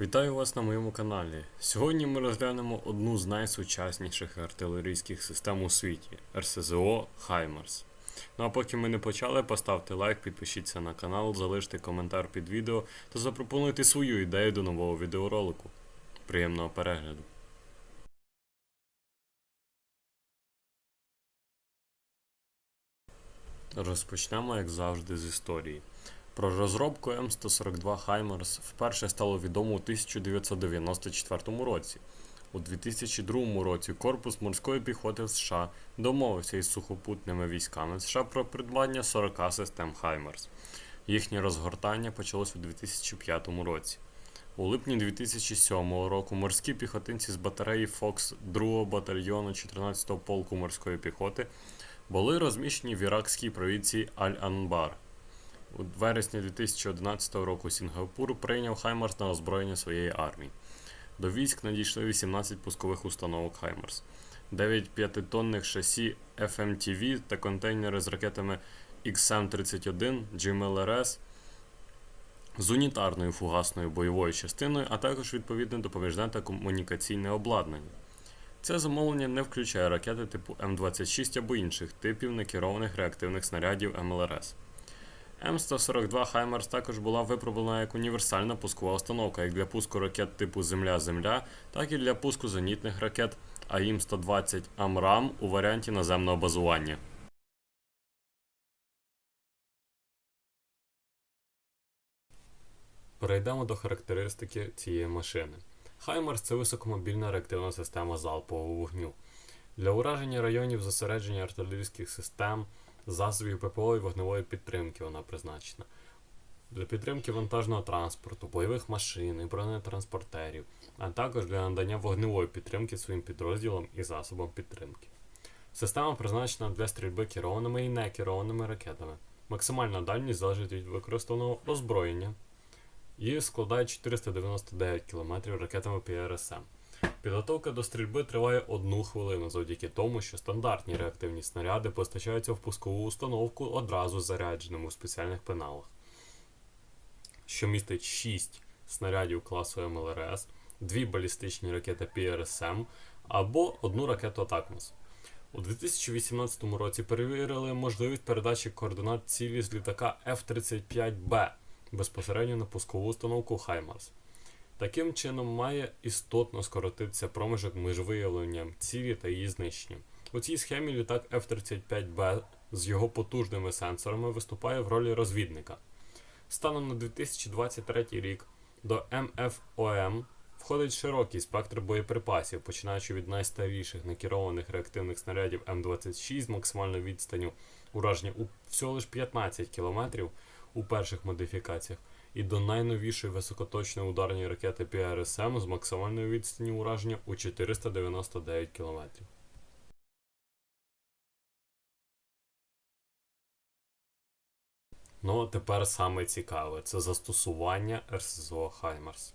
Вітаю вас на моєму каналі. Сьогодні ми розглянемо одну з найсучасніших артилерійських систем у світі РСЗО Хаймарс. Ну а поки ми не почали, поставте лайк, підпишіться на канал, залиште коментар під відео та запропонуйте свою ідею до нового відеоролику. Приємного перегляду! Розпочнемо, як завжди, з історії. Про розробку М142 HIMARS вперше стало відомо у 1994 році. У 2002 році Корпус морської піхоти США домовився із сухопутними військами США про придбання 40 систем HIMARS. Їхнє розгортання почалось у 2005 році. У липні 2007 року морські піхотинці з батареї Фокс 2 батальйону 14-го полку морської піхоти були розміщені в іракській провінції Аль-Анбар. У вересні 2011 року Сінгапур прийняв Хаймарс на озброєння своєї армії. До військ надійшли 18 пускових установок Хаймарс, 9 п'ятитонних шасі FMTV та контейнери з ракетами XM-31, GMLRS з унітарною фугасною бойовою частиною, а також відповідне допоміжне та комунікаційне обладнання. Це замовлення не включає ракети типу М26 або інших типів некерованих реактивних снарядів МЛРС. М142 Хаймарс також була випробувана як універсальна пускова установка як для пуску ракет типу Земля-Земля, так і для пуску зенітних ракет АІМ-120 АМРАМ у варіанті наземного базування. Перейдемо до характеристики цієї машини. Хаймарс це високомобільна реактивна система залпового вогню. Для ураження районів зосередження артилерійських систем, засобів ППО і вогневої підтримки вона призначена. Для підтримки вантажного транспорту, бойових машин і бронетранспортерів, а також для надання вогневої підтримки своїм підрозділам і засобам підтримки. Система призначена для стрільби керованими і некерованими ракетами. Максимальна дальність залежить від використаного озброєння і складає 499 км ракетами ПРСМ. Підготовка до стрільби триває одну хвилину завдяки тому, що стандартні реактивні снаряди постачаються в пускову установку одразу зарядженими у спеціальних пеналах, що містить 6 снарядів класу МЛРС, 2 балістичні ракети ПРСМ або одну ракету Атакмос. У 2018 році перевірили можливість передачі координат цілі з літака F-35B безпосередньо на пускову установку Хаймарс. Таким чином має істотно скоротитися проміжок між виявленням цілі та її знищенням. У цій схемі літак F-35B з його потужними сенсорами виступає в ролі розвідника. Станом на 2023 рік до МФОМ входить широкий спектр боєприпасів, починаючи від найстаріших некерованих реактивних снарядів М26 з максимальною відстанню ураження у всього лише 15 км у перших модифікаціях, і до найновішої високоточної ударної ракети ПРСМ з максимальною відстанню ураження у 499 км. Ну, а тепер саме цікаве це застосування РСЗО Хаймарс.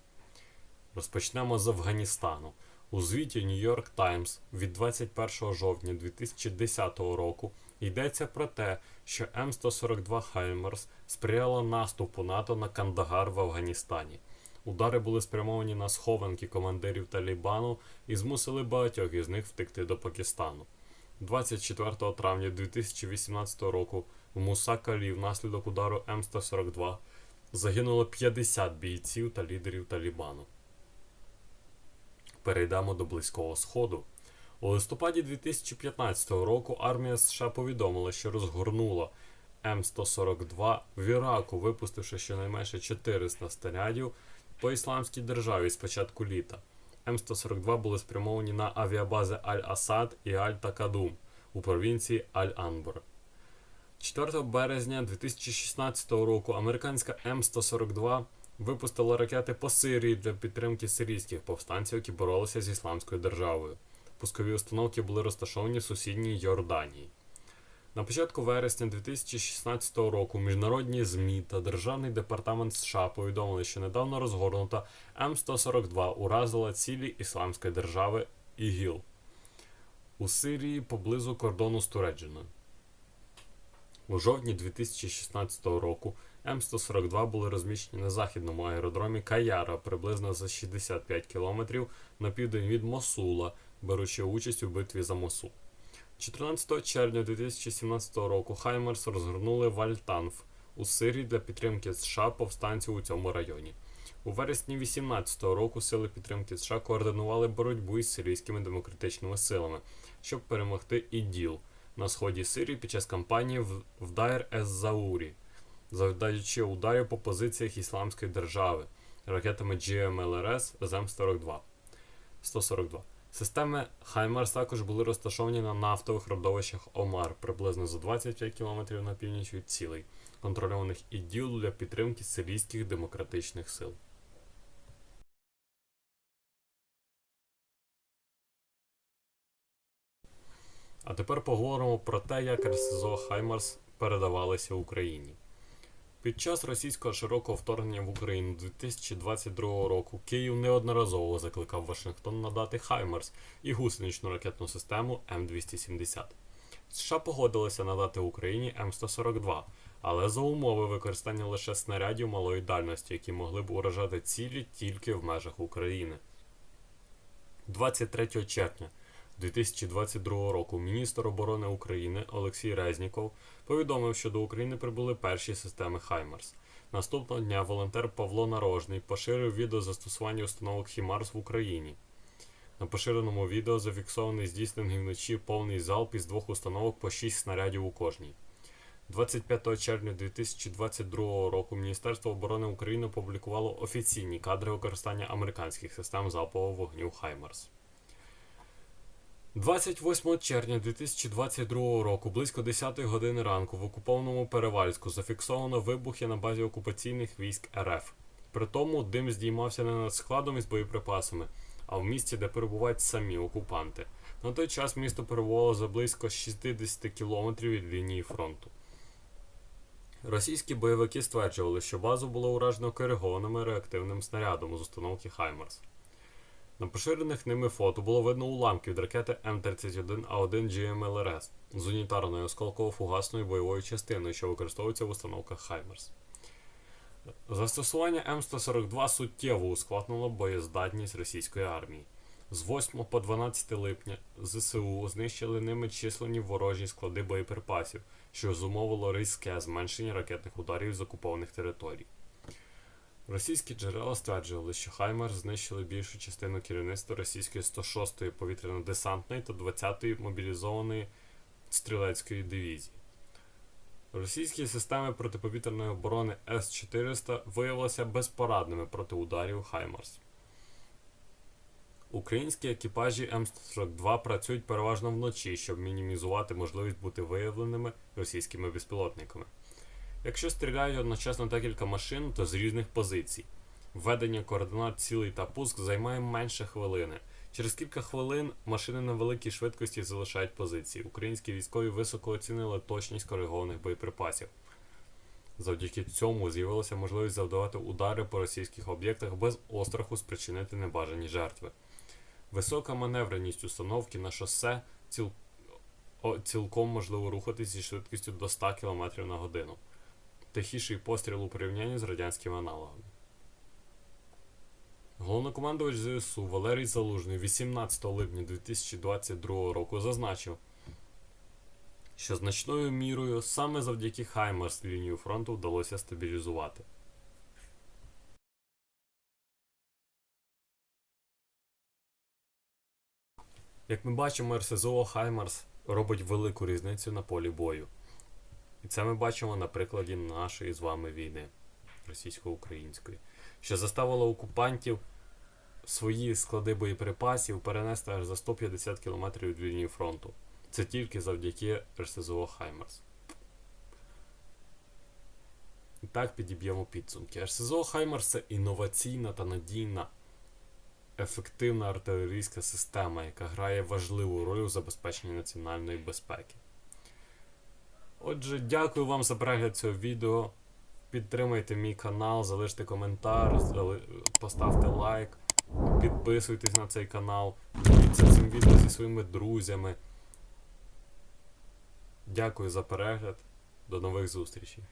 Розпочнемо з Афганістану. У звіті New York Times від 21 жовтня 2010 року йдеться про те, що М142 Хаймерс сприяла наступу НАТО на Кандагар в Афганістані. Удари були спрямовані на схованки командирів Талібану і змусили багатьох із них втекти до Пакистану. 24 травня 2018 року в Мусакалі внаслідок удару М142 загинуло 50 бійців та лідерів Талібану. Перейдемо до Близького Сходу. У листопаді 2015 року армія США повідомила, що розгорнула М142 в Іраку, випустивши щонайменше 400 снарядів по ісламській державі з початку літа. М142 були спрямовані на авіабази Аль-Асад і Аль-Такадум у провінції Аль-Анбор. 4 березня 2016 року американська М142 випустила ракети по Сирії для підтримки сирійських повстанців, які боролися з ісламською державою. Пускові установки були розташовані в сусідній Йорданії. На початку вересня 2016 року міжнародні ЗМІ та Державний департамент США повідомили, що недавно розгорнута М142 уразила цілі Ісламської держави ІГІЛ у Сирії поблизу кордону з Туреччиною. У жовтні 2016 року М142 були розміщені на західному аеродромі Каяра приблизно за 65 км на південь від Мосула, беручи участь у битві за Мосул. 14 червня 2017 року Хаймерс розгорнули в Альтанф у Сирії для підтримки США повстанців у цьому районі. У вересні 2018 року сили підтримки США координували боротьбу із сирійськими демократичними силами, щоб перемогти ІДІЛ на сході Сирії під час кампанії в Дайр ес-Заурі, завдаючи ударів по позиціях Ісламської держави ракетами GMLRS ЗМ-42. 142. Системи Хаймарс також були розташовані на нафтових родовищах Омар приблизно за 25 км на північ від цілей, контрольованих іділ для підтримки сирійських демократичних сил. А тепер поговоримо про те, як РСЗО Хаймарс передавалися Україні. Під час російського широкого вторгнення в Україну 2022 року Київ неодноразово закликав Вашингтон надати Хаймарс і гусеничну ракетну систему М270. США погодилися надати Україні М142, але за умови використання лише снарядів малої дальності, які могли б уражати цілі тільки в межах України. 23 червня 2022 року міністр оборони України Олексій Резніков повідомив, що до України прибули перші системи Хаймарс. Наступного дня волонтер Павло Нарожний поширив відео застосування установок Хімарс в Україні. На поширеному відео зафіксований здійснений вночі повний залп із двох установок по 6 снарядів у кожній. 25 червня 2022 року Міністерство оборони України опублікувало офіційні кадри використання американських систем залпового вогню Хаймарс. 28 червня 2022 року, близько 10 години ранку, в окупованому Перевальську зафіксовано вибухи на базі окупаційних військ РФ. При тому дим здіймався не над складом із боєприпасами, а в місті, де перебувають самі окупанти. На той час місто перебувало за близько 60 кілометрів від лінії фронту. Російські бойовики стверджували, що базу було уражено коригованим реактивним снарядом з установки Хаймарс. На поширених ними фото було видно уламки від ракети М31А1 GMLRS з унітарною осколково-фугасною бойовою частиною, що використовується в установках Хаймерс. Застосування М142 суттєво ускладнило боєздатність російської армії. З 8 по 12 липня ЗСУ знищили ними численні ворожі склади боєприпасів, що зумовило різке зменшення ракетних ударів з окупованих територій. Російські джерела стверджували, що Хаймер знищили більшу частину керівництва російської 106-ї повітряно-десантної та 20-ї мобілізованої стрілецької дивізії. Російські системи протиповітряної оборони С-400 виявилися безпорадними проти ударів Хаймарс. Українські екіпажі М142 працюють переважно вночі, щоб мінімізувати можливість бути виявленими російськими безпілотниками. Якщо стріляють одночасно декілька машин, то з різних позицій. Введення координат цілей та пуск займає менше хвилини. Через кілька хвилин машини на великій швидкості залишають позиції. Українські військові високо оцінили точність коригованих боєприпасів. Завдяки цьому з'явилася можливість завдавати удари по російських об'єктах без остраху спричинити небажані жертви. Висока маневреність установки на шосе ціл... цілком можливо рухатись зі швидкістю до 100 км на годину тихіший постріл у порівнянні з радянськими аналогами. Головнокомандувач ЗСУ Валерій Залужний 18 липня 2022 року зазначив, що значною мірою саме завдяки Хаймарс лінію фронту вдалося стабілізувати. Як ми бачимо, РСЗО Хаймарс робить велику різницю на полі бою. І це ми бачимо на прикладі нашої з вами війни російсько-української, що заставило окупантів свої склади боєприпасів перенести аж за 150 км від лінії фронту. Це тільки завдяки РСЗО Хаймерс. І так підіб'ємо підсумки. РСЗО Хаймерс це інноваційна та надійна, ефективна артилерійська система, яка грає важливу роль у забезпеченні національної безпеки. Отже, дякую вам за перегляд цього відео. Підтримайте мій канал, залиште коментар, поставте лайк, підписуйтесь на цей канал, діліться цим відео зі своїми друзями. Дякую за перегляд. До нових зустрічей.